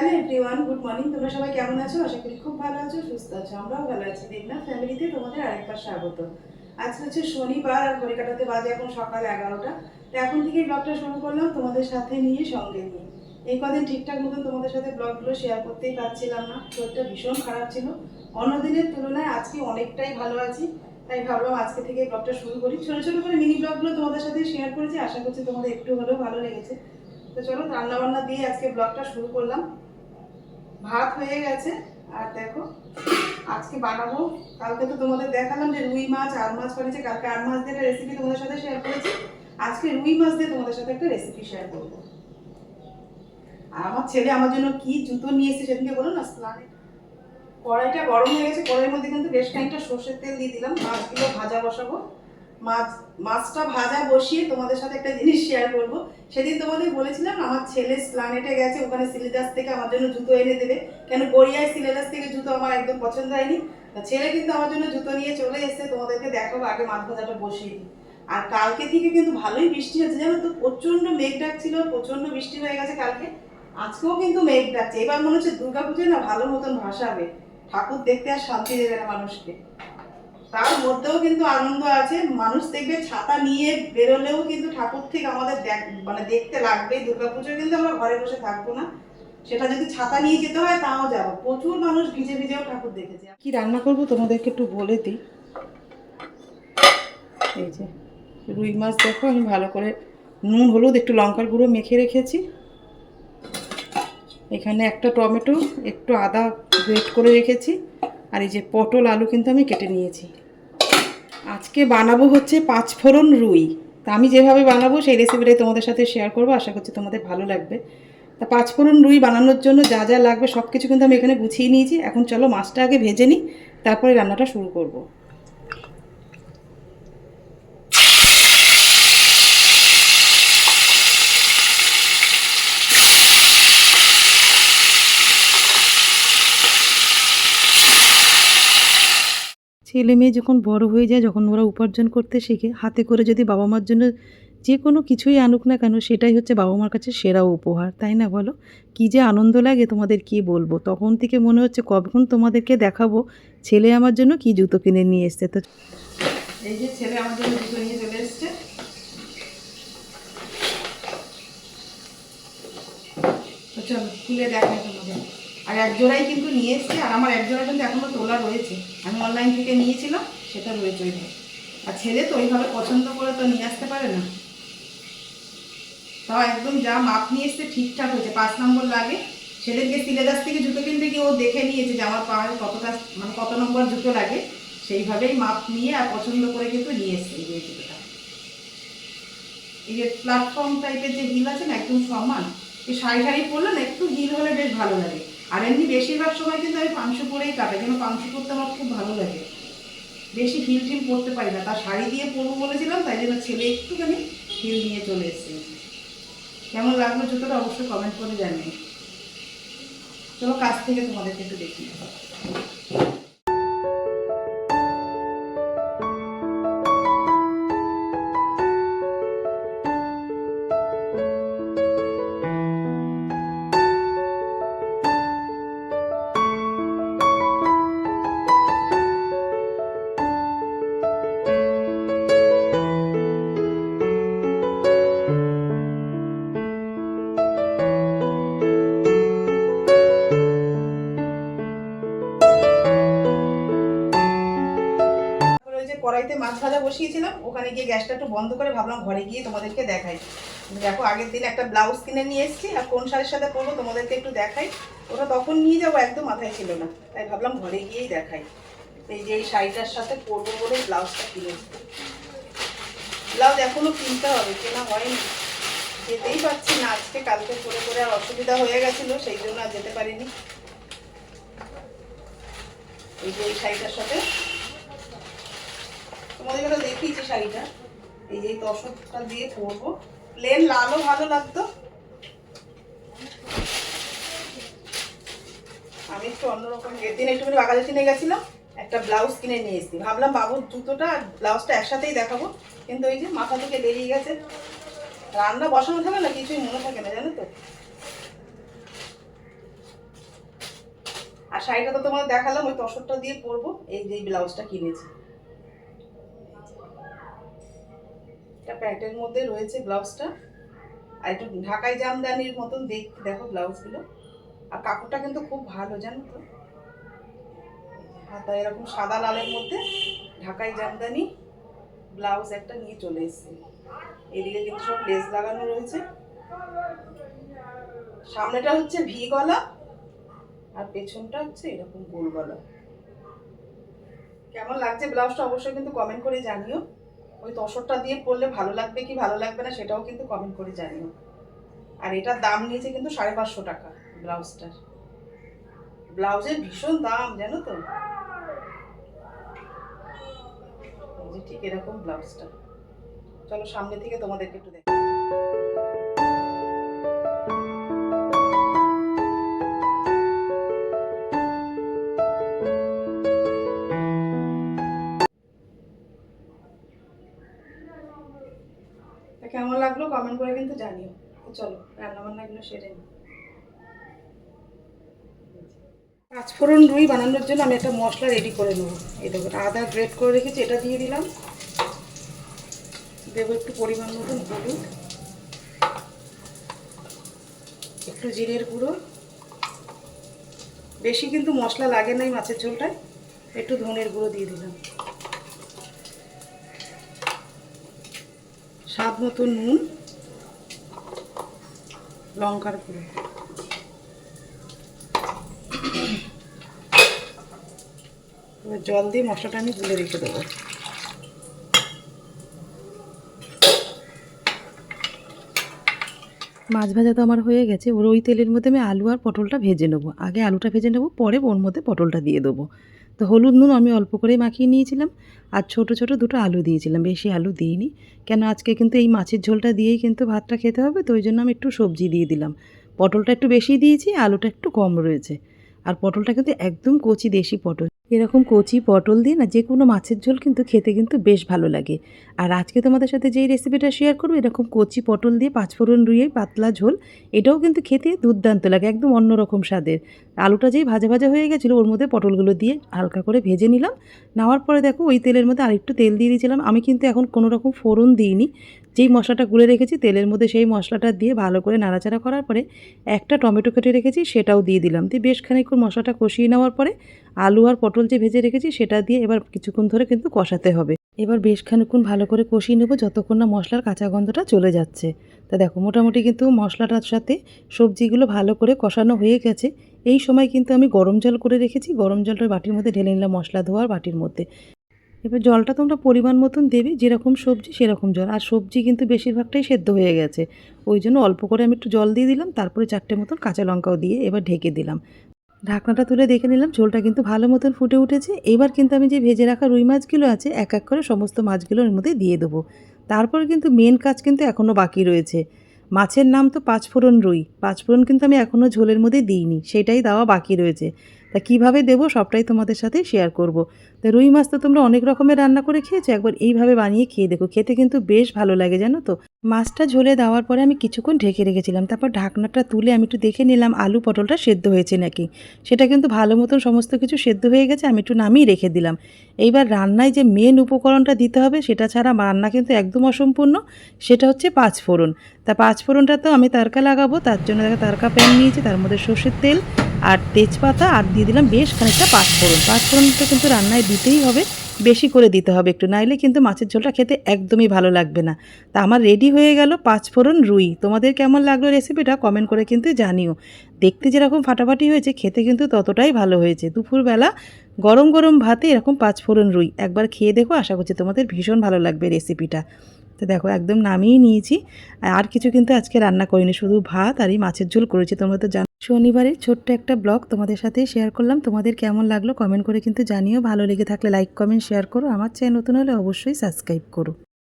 Hello everyone, good morning. তোমরা সবাই কেমন আছো? আশা করি খুব ভালো আছো, সুস্থ আছো, আমরাও ভালো আছি। দেবনা ফ্যামিলিতে তোমাদের আরেকবার স্বাগত। আজকে হচ্ছে শনিবার, আর ঘড়ি বাজে এখন সকাল এগারোটা। তো এখন থেকেই ব্লগটা শুরু করলাম তোমাদের সাথে নিয়ে, সঙ্গে নিয়ে। এই কদিন ঠিকঠাক মতন তোমাদের সাথে ব্লগগুলো শেয়ার করতেই পারছিলাম না। শরীরটা ভীষণ খারাপ ছিল। অন্য দিনের তুলনায় আজকে অনেকটাই ভালো আছি। তাই ভাবলাম আজকে থেকে ব্লগটা শুরু করি। ছোটো ছোটো করে মিনি ব্লগগুলো তোমাদের সাথে শেয়ার করেছি। আশা করছি তোমাদের একটু হলেও ভালো লেগেছে। তো চলো রান্না বান্না দিয়ে আজকে ব্লগটা শুরু করলাম। ভাত হয়ে গেছে। আর দেখো, আজকে বানাবো। কালকে তো তোমাদের দেখালাম যে রুই মাছ আর মাছ করেছে। কালকে আর মাছ দিয়ে একটা রেসিপি তোমাদের সাথে শেয়ার করেছি। আজকে রুই মাছ দিয়ে তোমাদের সাথে একটা রেসিপি শেয়ার করব। আর আমার ছেলে আমার জন্য কি জুতো নিয়ে এসেছে সেদিনকে বলো না, স্নানে। কড়াইটা গরম হয়ে গেছে, কড়াইয়ের মধ্যে কিন্তু বেশ খানিকটা সর্ষের তেল দিয়ে দিলাম। মাছগুলো ভাজা বসাবো। মাছ, মাছটা ভাজা বসিয়ে তোমাদের সাথে একটা জিনিস শেয়ার করব। সেদিন তোমাদের বলেছিলাম, আমার ছেলে প্ল্যানেটে গেছে, ওখানে সিলেদাস থেকে আমার জন্য জুতো এনে দেবে। কেন গড়িয়ায় সিলেদাস থেকে জুতো আমার একদম পছন্দ হয়নি। ছেলে কিন্তু আমার জন্য জুতো নিয়ে চলে এসেছে, তোমাদেরকে দেখাবো, আগে মাছ ভাজাটা বসিয়ে দিই। আর কালকে থেকে কিন্তু ভালোই বৃষ্টি হচ্ছে, জানো তো প্রচণ্ড মেঘ ডাকছিল প্রচণ্ড বৃষ্টি হয়ে গেছে কালকে। আজকেও কিন্তু মেঘ ডাকছে, এবার মনে হচ্ছে দুর্গাপুজোয় না ভালো মতন ভাসাবে। ঠাকুর দেখতে আর শান্তি দেবে না মানুষকে। তার মধ্যেও কিন্তু আনন্দ আছে। মানুষ দেখবে ছাতা নিয়ে বেরোলেও কিন্তু ঠাকুর ঠিক আমাদের দেখ- মানে দেখতে লাগবে। দুর্গাপুজো কিন্তু আমরা ঘরে বসে থাকব না। সেটা যদি ছাতা নিয়ে যেতে হয় তাও যাব। প্রচুর মানুষ ভিজে ভিজেও ঠাকুর দেখেছে। কি রান্না করব তোমাদেরকে একটু বলে দিই। এই যে রুই মাছ দেখো, আমি ভালো করে নুন, হলুদ, একটু লঙ্কার গুঁড়ো মেখে রেখেছি। এখানে একটা টমেটো, একটু আদা গ্রেট করে রেখেছি। আর এই যে পটল আলু কিন্তু আমি কেটে নিয়েছি। আজকে বানাবো হচ্ছে পাঁচ ফোড়ন রুই। তা আমি যেভাবে বানাবো সেই রেসিপিটাই তোমাদের সাথে শেয়ার করব। আশা করছি তোমাদের ভালো লাগবে। তা পাঁচ ফোড়ন রুই বানানোর জন্য যা যা লাগবে সব কিছু কিন্তু আমি এখানে গুছিয়ে নিয়েছি। এখন চলো মাছটা আগে ভেজে নিই, তারপরে রান্নাটা শুরু করব। ছেলে মেয়ে যখন বড় হয়ে যায়, যখন ওরা উপার্জন করতে শেখে, হাতে করে যদি বাবা মার জন্য যে কোনো কিছুই আনুক না কেন, সেটাই হচ্ছে বাবা মার কাছে সেরা উপহার, তাই না বলো? কি যে আনন্দ লাগে তোমাদের কি বলব? তখন থেকে মনে হচ্ছে কখন তোমাদেরকে দেখাবো ছেলে আমার জন্য কি জুতো কিনে নিয়ে এসছে। তো এই যে ছেলে আমার জন্য জুতো নিয়ে চলে এসছে। চলো, খুলে দেখাই তোমাদের। আর এক জোড়াই কিন্তু নিয়ে এসছে, আর আমার এক জোড়া কিন্তু এখনও তোলা রয়েছে। আমি অনলাইন থেকে নিয়েছিলাম, সেটা রয়েছে ওইভাবে আর ছেলে তো ওইভাবে পছন্দ করে তো নিয়ে আসতে পারে না। তাও একদম যা মাপ নিয়ে এসছে, ঠিকঠাক হয়েছে। পাঁচ নম্বর লাগে। সেদিনকে সিলেদাস থেকে জুতো কিনতে গিয়ে ও দেখে নিয়েছে যে আমার পায়ে কতটা মানে কত নম্বর জুতো লাগে। সেইভাবেই মাপ নিয়ে আর পছন্দ করে কিন্তু নিয়ে এসছে এই জুতোটা। এই যে প্ল্যাটফর্ম টাইপের যে হিল আছে না, একদম সমান। এই শাড়ি শাড়ি পরলে না একটু হিল হলে বেশ ভালো লাগে। আর এমনি বেশিরভাগ সময় কিন্তু আমি পাংশু পরেই কাটাই, কেন পাংশু করতে আমার খুব ভালো লাগে। বেশি হিল টিল পরতে পারি না, তার শাড়ি দিয়ে পরবো বলেছিলাম, তাই জন্য ছেলে একটুখানি হিল নিয়ে চলে এসেছে। কেমন লাগল জুতোটা অবশ্যই কমেন্ট করে জানি চলো কাছ থেকে তোমাদেরকে একটু দেখি। ভাজা বসিয়েছিলাম, ওখানে গিয়ে গ্যাসটা একটু বন্ধ করে ভাবলাম ঘরে গিয়ে তোমাদেরকে দেখাই। দেখো, আগের দিন একটা ব্লাউজ কিনে নিয়ে এসেছি, আর কোন শাড়ির সাথে পরবো তোমাদেরকে একটু দেখাই। ওটা তখন নিয়ে যাব, একদম মাথায় ছিল না। তাই ভাবলাম ঘরে গিয়েই দেখাই। এই যে এই শাড়িটার সাথে পরবো বলে ব্লাউজটা কিনেছি ব্লাউজ এখনও কিনতে হবে, কেনা হয়নি। যেতেই পারছি না, আজকে কালকে পরে করে আর অসুবিধা হয়ে গেছিল, সেই জন্য আর যেতে পারিনি। এই যে এই শাড়িটার সাথে তোমাদের কথা দেখিয়েছি শাড়িটা। এই যে তসরটা দিয়ে পরবো। প্লেন লালও ভালো লাগতো। আমি একটু অন্যরকম যেদিন একটুখানি বাগালে কিনে গেছিলাম, একটা ব্লাউজ কিনে নিয়ে এসেছি। ভাবলাম বাবুর জুতোটা আর ব্লাউজটা একসাথেই দেখাবো। কিন্তু ওই যে মাথা থেকে বেরিয়ে গেছে। রান্না বসানো থাকে না, কিছুই মনে থাকে না, জানো তো? আর শাড়িটা তো তোমাদের দেখালাম, ওই তসরটা দিয়ে পরবো। এই যে ব্লাউজটা কিনেছি। এটা প্যান্টের মধ্যে রয়েছে ব্লাউজটা। আর একটু ঢাকাই জামদানির মতন দেখতে দেখো ব্লাউজগুলো। আর কাপড়টা কিন্তু খুব ভালো, জানো তো? হাতা এরকম সাদা লালের মধ্যে ঢাকাই জামদানি ব্লাউজ একটা নিয়ে চলে এসেছি। এদিকে কিন্তু সব লেস লাগানো রয়েছে। সামনেটা হচ্ছে ভি গলা, আর পেছনটা হচ্ছে এরকম গোল গলা। কেমন লাগছে ব্লাউজটা অবশ্যই কিন্তু কমেন্ট করে জানিও। ওই তসরটা দিয়ে পরলে ভালো লাগবে কি ভালো লাগবে না সেটাও কিন্তু কমেন্ট করে জানিও। আর এটার দাম নিয়েছে কিন্তু সাড়ে পাঁচশো টাকা ব্লাউজটার। ব্লাউজের ভীষণ দাম, জানো তো? ঠিক এরকম ব্লাউজটা। চলো সামনে থেকে তোমাদেরকে একটু দেখ পাঁচফোড়ন রুই বানানোর জন্য আমি একটা মশলা রেডি করে নেব। এই দেখো আদা গ্রেট করে রেখেছি, এটা দিয়ে দিলাম। দেবো একটু পরিমাণ মতন হলুদ, একটু জিরের গুঁড়ো। বেশি কিন্তু মশলা লাগে নাই মাছের ঝোলটায়, একটু ধনের গুঁড়ো দিয়ে দিলাম। স্বাদ মতো নুন লঙ্কার গুঁড়ো। জল দিয়ে মশলাটা আমি গুলে রেখে দেবো। মাছ ভাজা তো আমার হয়ে গেছে ওর ওই তেলের মধ্যে আমি আলু আর পটলটা ভেজে নেব। আগে আলুটা ভেজে নেব, পরে ওর মধ্যে পটলটা দিয়ে দেবো। তো হলুদ নুন আমি অল্প করে মাখিয়ে নিয়েছিলাম আর ছোট ছোট দুটো আলু দিয়েছিলাম। বেশি আলু দিইনি। কেন আজকে কিন্তু এই মাছের ঝোলটা দিয়েই কিন্তু ভাতটা খেতে হবে, তো ওই জন্য আমি একটু সবজি দিয়ে দিলাম। পটলটা একটু বেশি দিয়েছি, আলুটা একটু কম রয়েছে। আর পটলটা কিন্তু একদম কচি দেশি পটল। এরকম কচি পটল দিয়ে না, যে কোনো মাছের ঝোল কিন্তু খেতে কিন্তু বেশ ভালো লাগে। আর আজকে তোমাদের সাথে যেই রেসিপিটা শেয়ার করব, এরকম কচি পটল দিয়ে পাঁচফোড়ন রুইয়ে পাতলা ঝোল, এটাও কিন্তু খেতে দুর্দান্ত লাগে, একদম অন্যরকম স্বাদের। আলুটা যেই ভাজা ভাজা হয়ে গেছিল, ওর মধ্যে পটলগুলো দিয়ে হালকা করে ভেজে নিলাম। নেওয়ার পরে দেখো, ওই তেলের মধ্যে আরেকটু তেল দিয়ে দিয়েছিলাম। আমি কিন্তু এখন কোনো রকম ফোড়ন দিইনি। যেই মশলাটা গুলে রেখেছি, তেলের মধ্যে সেই মশলাটা দিয়ে ভালো করে নাড়াচাড়া করার পরে একটা টমেটো কেটে রেখেছি, সেটাও দিয়ে দিলাম। দিয়ে বেশ খানিকক্ষণ মশলাটা কষিয়ে নেওয়ার পরে আলু আর পটল যে ভেজে রেখেছি সেটা দিয়ে এবার কিছুক্ষণ ধরে কিন্তু কষাতে হবে। এবার বেশ খানিকক্ষণ ভালো করে কষিয়ে নেব যতক্ষণ না মশলার কাঁচা গন্ধটা চলে যাচ্ছে। তা দেখো, মোটামুটি কিন্তু মশলাটার সাথে সবজিগুলো ভালো করে কষানো হয়ে গেছে। এই সময় কিন্তু আমি গরম জল করে রেখেছি। গরম জলটা বাটির মধ্যে ঢেলে নিলাম মশলা ধোয়ার বাটির মধ্যে। এবার জলটা তোমরা পরিমাণ মতন দেবে, যেরকম সবজি সেরকম জল। আর সবজি কিন্তু বেশিরভাগটাই সেদ্ধ হয়ে গেছে। ওই জন্য অল্প করে আমি একটু জল দিয়ে দিলাম, তারপরে চারটে মতন কাঁচা লঙ্কাও দিয়ে এবার ঢেকে দিলাম। ঢাকনাটা তুলে দেখে নিলাম, ঝোলটা কিন্তু ভালো মতন ফুটে উঠেছে। এবার কিন্তু আমি যে ভেজে রাখা রুই মাছগুলো আছে, এক এক করে সমস্ত মাছগুলো এর মধ্যে দিয়ে দেবো। তারপর কিন্তু মেন কাজ কিন্তু এখনও বাকি রয়েছে। মাছের নাম তো পাঁচফোড়ন রুই। পাঁচফোড়ন কিন্তু আমি এখনও ঝোলের মধ্যে দিইনি, সেটাই দেওয়া বাকি রয়েছে। তা কীভাবে দেবো সবটাই তোমাদের সাথে শেয়ার করব। তা রুই মাছ তো তোমরা অনেক রকমের রান্না করে খেয়েছো, একবার এইভাবে বানিয়ে খেয়ে দেখো, খেতে কিন্তু বেশ ভালো লাগে, জানো তো? মাছটা ঝোলে দেওয়ার পরে আমি কিছুক্ষণ ঢেকে রেখেছিলাম, তারপর ঢাকনাটা তুলে আমি একটু দেখে নিলাম আলু পটলটা সেদ্ধ হয়েছে নাকি। সেটা কিন্তু ভালো মতন সমস্ত কিছু সেদ্ধ হয়ে গেছে, আমি একটু নামিয়ে রেখে দিলাম। এইবার রান্নায় যে মেন উপকরণটা দিতে হবে, সেটা ছাড়া রান্না কিন্তু একদম অসম্পূর্ণ, সেটা হচ্ছে পাঁচ ফোড়ন তা পাঁচ ফোড়নটা তো আমি তারকা লাগাবো, তার জন্য দেখা তারকা প্যান নিয়েছি, তার মধ্যে সর্ষের তেল আর তেজপাতা, আর দিয়ে দিলাম বেশ খানিকটা পাঁচফোড়ন। পাঁচফোড়নটা কিন্তু রান্নায় দিতেই হবে, বেশি করে দিতে হবে একটু। নাইলে কিন্তু মাছের ঝোলটা খেতে একদমই ভালো লাগবে না। তা আমার রেডি হয়ে গেল পাঁচফোড়ন রুই। তোমাদের কেমন লাগল রেসিপিটা কমেন্ট করে কিন্তু জানিও। দেখতে যেরকম ফাটাফাটি হয়েছে, খেতে কিন্তু ততটাই ভালো হয়েছে। দুপুরবেলা গরম গরম ভাতে এরকম পাঁচফোড়ন রুই। একবার খেয়ে দেখো, আশা করছি তোমাদের ভীষণ ভালো লাগবে রেসিপিটা। তো দেখো, একদম নামিয়ে নিয়েছি। আর কিছু কিন্তু আজকে রান্না করিনি, শুধু ভাত আর এই মাছের ঝোল করেছি, তোমরা তো জানো। শনিবারের ছোট্ট একটা ব্লগ তোমাদের সাথে শেয়ার করলাম। তোমাদের কেমন লাগল কমেন্ট করে কিন্তু জানিও। ভালো লেগে থাকলে লাইক কমেন্ট শেয়ার করো। আমার চ্যানেল নতুন হলে অবশ্যই সাবস্ক্রাইব করো।